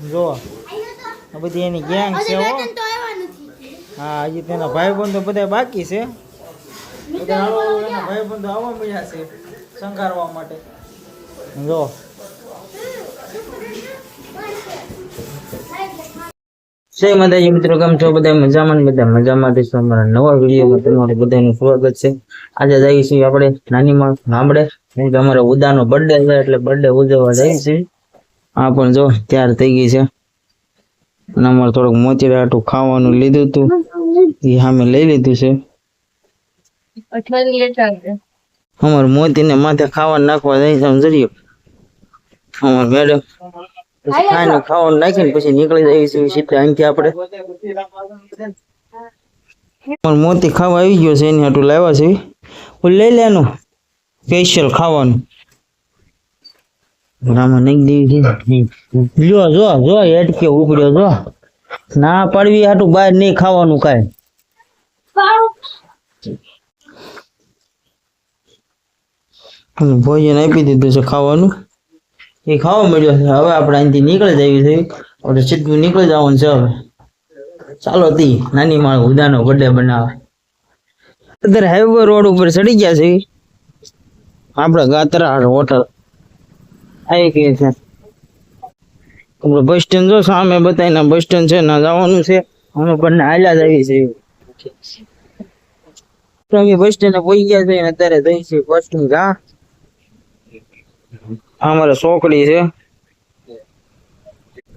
જો આ બધી એની ગેંગ છે હો. તો આવ્યા નથી. હા હજી તેના ભાઈબંધો બધા બાકી છે. બધા એના ભાઈબંધો આવવા મળ્યા છે શંકારવા માટે. જો. જય માતાજી મિત્રો કેમ છો બધા? મજામાં ને બધા? મજામાં રહીશું અમારા નવા વિડીયોમાં તમારું બધાનું સ્વાગત છે. આજે જઈએ છીએ આપણે નાની માં ગામડે તમારા ઉદાનો બર્થડે છે એટલે બર્થડે ઉજવવા જઈએ છીએ આ પણ જો તૈયાર થઈ ગઈ છે. અને અમારે થોડુંક મોતીરાટું ખાવાનું લીધું હતું. એ સામે લઈ લીધું છે. અમારે મોતીને માથે ખાવાનું નાખવા જઈ છે અમાર મેડમ પછી ખાઈને ખાવાનું નાખીને પછી નીકળી જાય છે સીધા અહીંથી આપણે. અમારે મોતી ખાવા આવી ગયો છે એની હાટું લાવ્યા છે. લઈ લેનું સ્પેશિયલ ખાવાનું. રામા નહીં દેવી જો જો જો ઉપડ્યો જો. ના પડવી હાટું બહાર નહીં ખાવાનું કાંઈ. ભોજન આપી દીધું છે ખાવાનું. એ ખાવા મળ્યો છે. હવે આપણે અહીંથી નીકળી જવી છે આપણે સીધું નીકળી જવાનું છે હવે. ચાલો તી નાની માળ ઉદાનો બર્થડે બનાવે. અત્યારે હાઈવે રોડ ઉપર ચડી ગયા છે આપણે ગાતરા હોટલ આવી છે? બસ સ્ટેન્ડ જો સામે બતાવીને બસ સ્ટેન્ડ છે, ના જવાનું છે. અમે પણ હાલ્યા જ આવી છે અમે બસ સ્ટેન્ડ પહોંચી ગયા છે અત્યારે જઈ છીએ બસ સ્ટેન્ડ જા. અમારે છોકરી છે.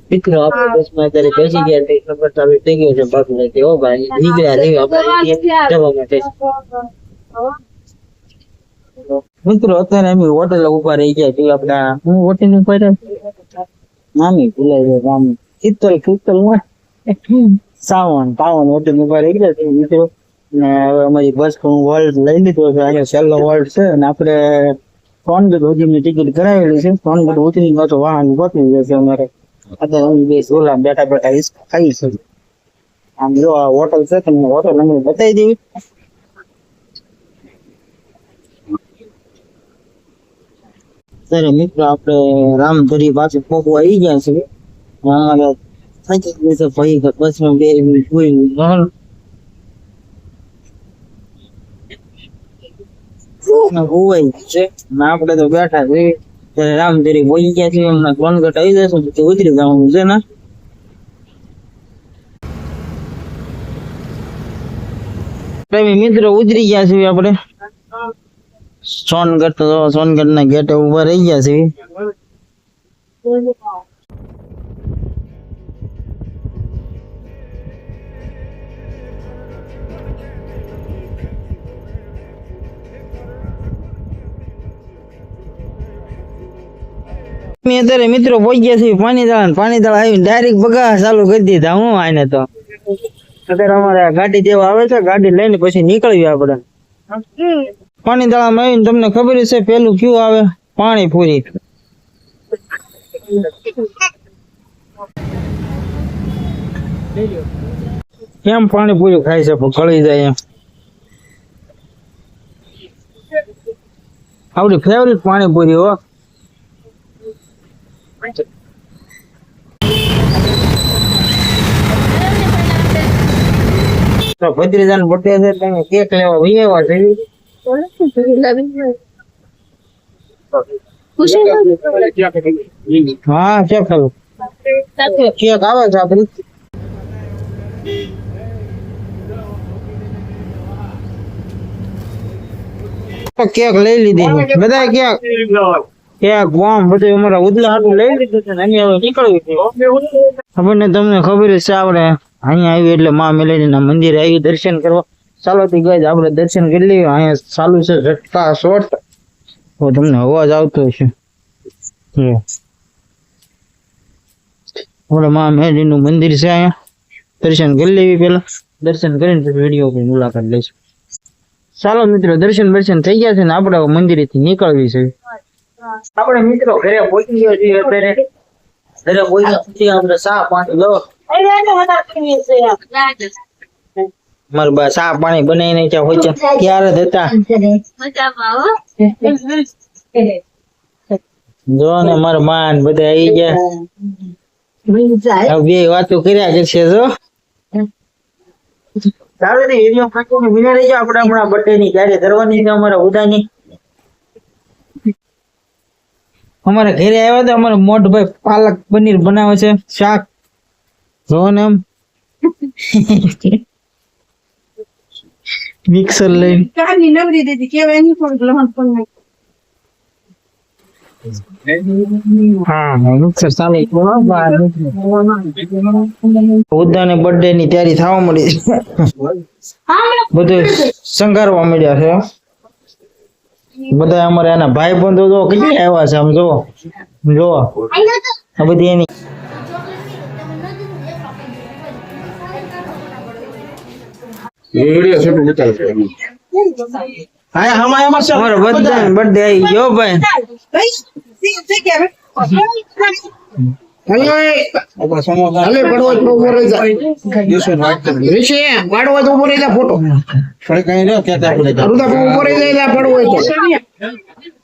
મિત્રો, આપણે બસમાં અત્યારે બેસી ગયા છે નંબર સામે થઈ ગયો છે બાકી નથી ઓ ભાઈ, નીકળ્યા નહીં, આપણે જવા માટે. મિત્રો અત્યારે અમે હોટેલ ઊભા રહી ગયા છીએ આપડા હું હોટલ ઉપર મામી ભૂલાઈ જાય મામી. શીતલ શીતલ સાવન પાવન હોટેલ ઊભા રહી ગયા છીએ મિત્રો. ને હવે અમારી બસ વર્લ્ડ લઈ લીધો છે. અહીંયા છેલ્લો વર્લ્ડ છે. અને આપણે સોનગઢ સુધીની ટિકિટ કરાવેલી છે. સોનગઢ ઉતરી તો વાહન પહોંચી જશે અમારે. અત્યારે અમે બે સોલા બેઠા બેઠા ખાઈ છે. આમ જો આ હોટલ છે તમને હોટલ અમે બતાવી દેવી. ત્યારે મિત્રો આપણે રામધરી પાસે પોકવા આવી ગયા છે. અમારે થાકી ગયું છે ભાઈ બસમાં બે જોયું કોઈ ઘણ હોવાય છે. ને, આપણે તો બેઠા છે ત્યારે રામધરી બોલી ગયા છે. ઉતરી જવાનું છે ને. મિત્ર ઉતરી ગયા છે આપણે. સોનગઢ તો સોનગઢ ના ગેટે ઊભા રહી ગયા છે. મેં અત્યારે મિત્રો પહોંચ ગયા છે પાણી દાળ પાણી દાળ આવીને ડાયરેક્ટ બગા ચાલુ કરી દીધા હું આને તો. અત્યારે અમારે ગાડી જેવા આવે છે, ગાડી લઈને પછી નીકળવી આપણે. પાણી દાળામાં આવીને તમને ખબર છે પેલું ક્યુ આવે? પાણી પૂરી. કેમ પાણી પૂરી ખાય છે ગળી જાય એમ. આપડી ફેવરિટ પાણી પૂરી, હો. ભદ્રીજાન બર્થડે છે કેક લેવા વહી આવ્યા છે. કેક લઈ લીધી બધા કેક કેક બોમ બધું અમારા ઉદલા હાટું લઈ લીધું અમે હવે નીકળવી છે આપણને તમને ખબર છે આપણે અહીંયા આવી એટલે મા મેલેડીના મંદિરે આવી દર્શન કરવા. ચાલો થી ગઈ આપણે દર્શન કરી લઈએ. અહીંયા ચાલુ છે ઝટકા શોર્ટ તો તમને અવાજ આવતો હશે. જો. આપણે મા મેલેડીનું મંદિર છે અહીંયા. દર્શન કરી લેવી પેલા દર્શન કરીને પછી વીડિયો પર મુલાકાત લઈશું. ચાલો મિત્રો દર્શન દર્શન થઈ ગયા છે ને આપણે હવે મંદિરેથી નીકળવી છે. આપણે મિત્રો ઘરે પહોંચી ગયા છીએ અત્યારે. ઘરે પહોંચ્યા પછી આપણે ચા પાણી લો. માર બા ચા પાણી બનાવીને ત્યાં હોય છે ક્યારે હતા. જો ને માર માન બધા આવી ગયા. બે વાતો કર્યા કરશે જો. આપણે હમણાં બર્થડે ની ક્યારે કરવાની છે અમારા ઉદાની અમારા ઘરે આવ્યા તો અમારા મોટભાઈ પાલક પનીર બનાવે છે શાક. જો ને એમ. મિક્સર લઈ કાની નવરી દીધી કેવા એની પણ ગ્રહણ પણ હા બર્થડે ની તૈયારી થવા મળી બધું શંગારવા મળ્યા છે બધા અમારે એના ભાઈ બંધો તો કેટલી આવ્યા છે આમ જો જો આ બધી એની વિડિયો શૂટિંગ ઉતાર હા હમાય અમાર સર અમારો બર્થડે બર્થડે આવી ગયો ભાઈ. ભાઈ સી કે હવે ફોટો.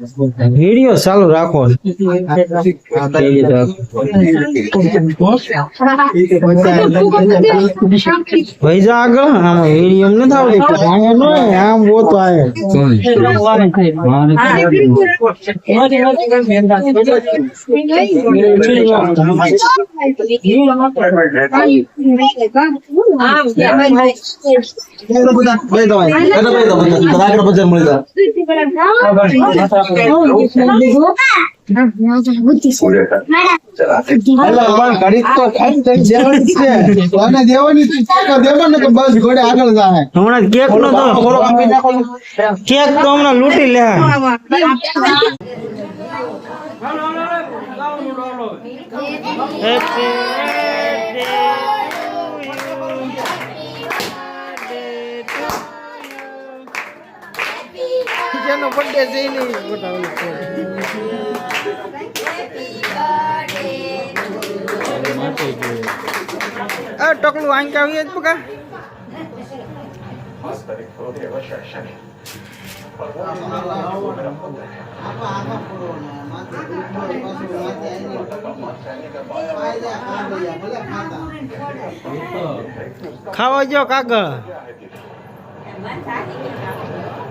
વીડિયો ચાલુ રાખો ભાઈ જા આગળ આમાં વીડિયો નથી આવતી આયા નો આમ બો તો આયા કેક તો હમણાં લૂટી લે Happy birthday જેનો બર્થડે છે એને બતાવું છું ટકલું આંક આવીએ જ પકા ખાવા જો કાગળ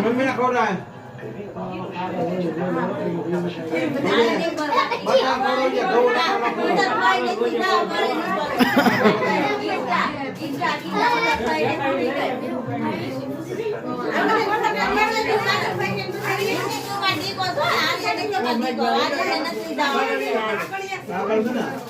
મમ્મી ને ખવડાય આગળ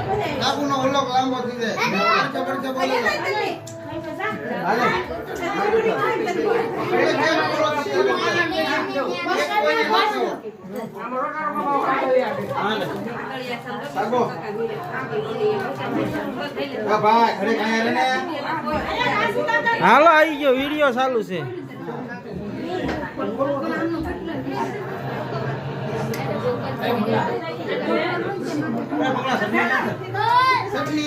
બાબુ નો ઓલો લાંબો થઈ જાય. ખબર કે બોલે હાલો. આવી ગયો વીડિયો ચાલુ છે.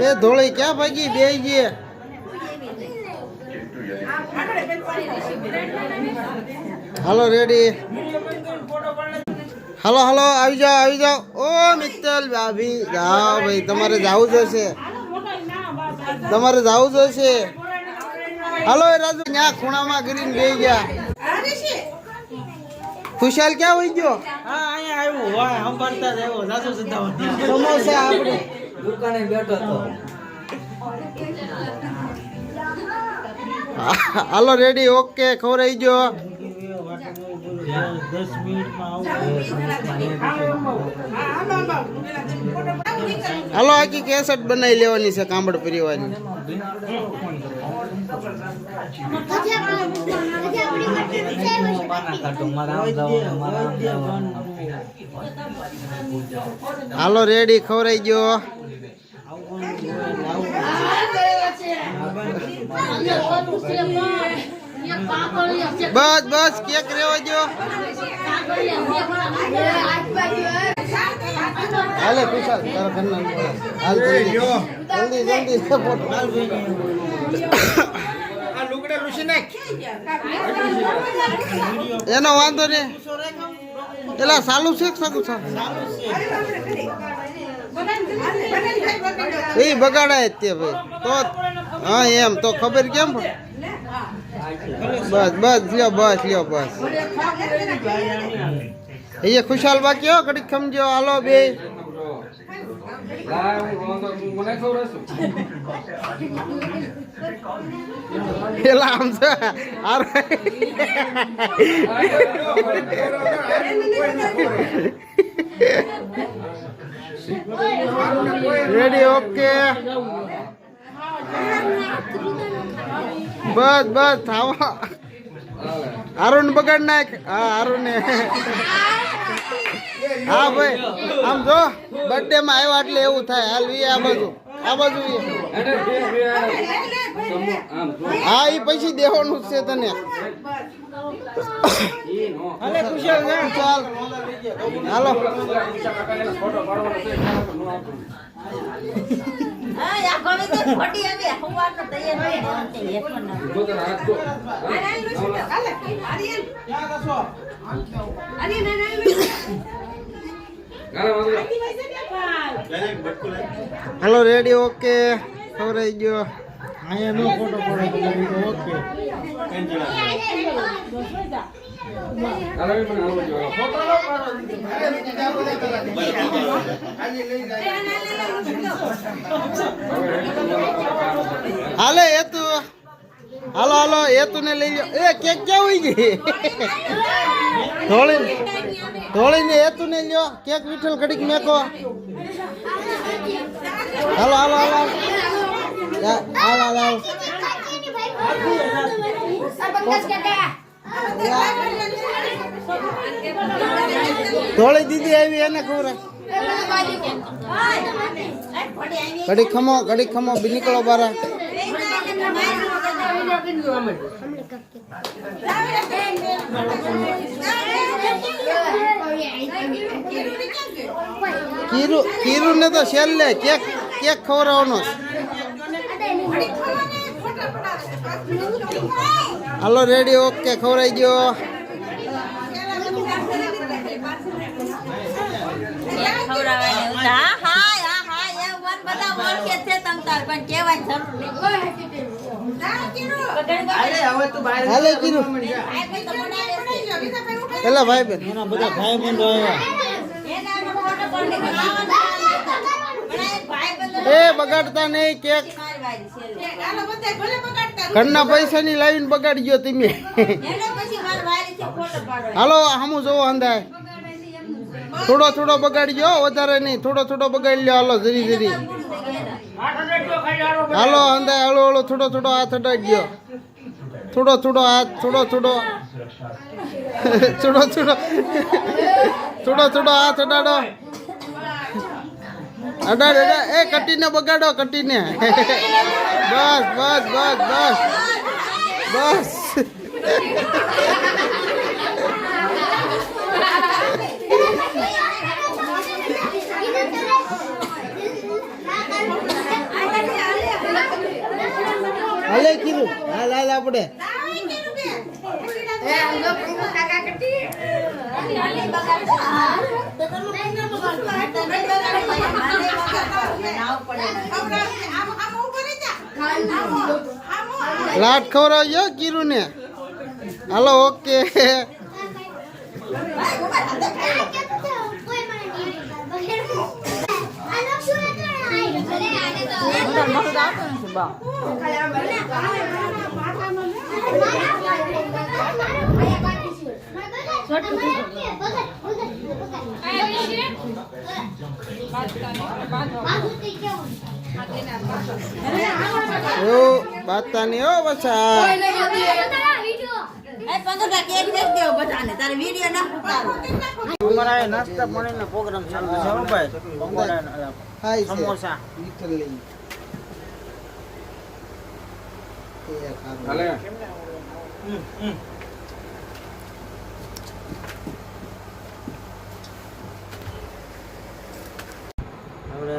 એ ધોળી ક્યાં ભાગી? બે ગયે હાલો રેડી હાલો હાલો, આવી જાઓ આવી જાઓ. ઓ, મિત્તલ ભાભી. જાઓ ભાઈ, તમારે જવું જોશે તમારે જવું જોશે હાલો રાજુ ત્યાં ખૂણામાં ગરીને બે ગયા. ખુશાલ ક્યાં હોય ગયો? હા અહીંયા આવ્યો. હોય સંભાળતા જ આવ્યો. સાસુ સિદ્ધાવત. સમોસા આપણે દુકાને બેઠો હતો હાલો રેડી ઓકે ખવડાવી ગયો. દસ મિનિટમાં હાલો આખી કેસેટ બનાવી લેવાની છે કાંબડ પરિવારની હાલો, રેડી ખવરાઈ ગયો. બસ બસ, કેક રેવા જો હાલે કુશાલ તારા ઘરના. હાલ જલ્દી જલ્દી. એનો વાંધો નહીં. એલા, સાલું છે સાલું છે એ બગાડાય તે ભાઈ. તો હા, એમ. તો ખબર કેમ બસ બસ, લ્યો બસ લ્યો, બસ. એ ખુશાલ બાકી હો, ઘડીક સમજો. હાલો, બે. પેલા આમ છે હાર રેડી ઓકે બસ બસ થાવા. અરુણ બગાડ નાખ. હા અરુણ ને હા ભાઈ આમ જો બર્થડે માં આવ્યા એટલે એવું થાય. હાલ વી આ બાજુ. આ બાજુ હા એ પછી દેવાનું છે તને. ચાલ. હાલો. હાલો રેડી ઓકે ખવરાઈ ગયો અહીંયા નો ફોટો પડે ઓકે હાલે એ તું. હાલો હાલો એ તું ને લઈ જાઓ એ કેક ક્યાં હોય ગઈ? ધોળી ધોળી હેતું નહીં લ્યો, કેક વિઠ્ઠલ ઘડીક મેકો. હાલો હાલો હાલો, હાલ. હાલ હાલ ધોળી દીદી આવી, એને ખબર ઘડી ખમો ઘડી ખમો, બી નીકળો બારા. કીરું કીરું ને તો છેલ્લે કેક કેક ખવડાવવાનો હાલો રેડી ઓકે ખવડાઈ ગયો હા હા હા હા એ વન બધા છે તમ તાર પણ કહેવાની જરૂર નહીં હાલે કીધું એલા ભાઈ બેન. એના બધા ભાઈ બંધો આવ્યા. એ બગાડતા નહીં કેક. હાલો બધા ભલે બગાડતા ઘરના પૈસા ની લાવીને બગાડી ગયો તમે. હાલો હામું જોવો અંદાય. થોડો થોડો બગાડી ગયો વધારે નહીં. થોડો થોડો બગાડી લ્યો હાલો જરી જરી હાલો. અંદાય હળો હળો થોડો થોડો હાથ અડાડી ગયો થોડો છોડો આ છોડો છોડો છોડો છોડો છોડો છોડો આ અડાડો અડાડ અડાડ એ કટીને બગાડો કટીને બસ બસ બસ બસ બસ હાલે કીધું હાલ હાલ આપણે લાટ ખવડાવજો કીરુ ને હાલો ઓકે. એવું બાતા બાતાની ઓ બસા અમારા નાસ્તા પાણીનો પ્રોગ્રામ ચાલુ છે હો ભાઈ? પકોડા હાય છે. સમોસા લઈ એ ખાધું. હમ, હમ. હવે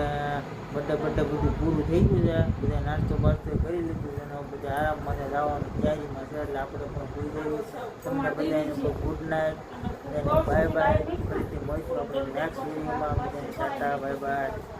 બડે બડે બધું પૂરું થઈ ગયું છે. બધા નાસ્તો બાસ્તો કરી લીધું છે બધા આરામ માટે જવાનું. તૈયારીમાં છે એટલે આપણે પણ ભૂલી જઈએ. તમને બધાને બહુ ગુડ નાઇટ બધાને બાય બાય ફરીથી મળીશું આપણે નેક્સ્ટ વિડીયોમાં બધાને ટાટા બાય બાય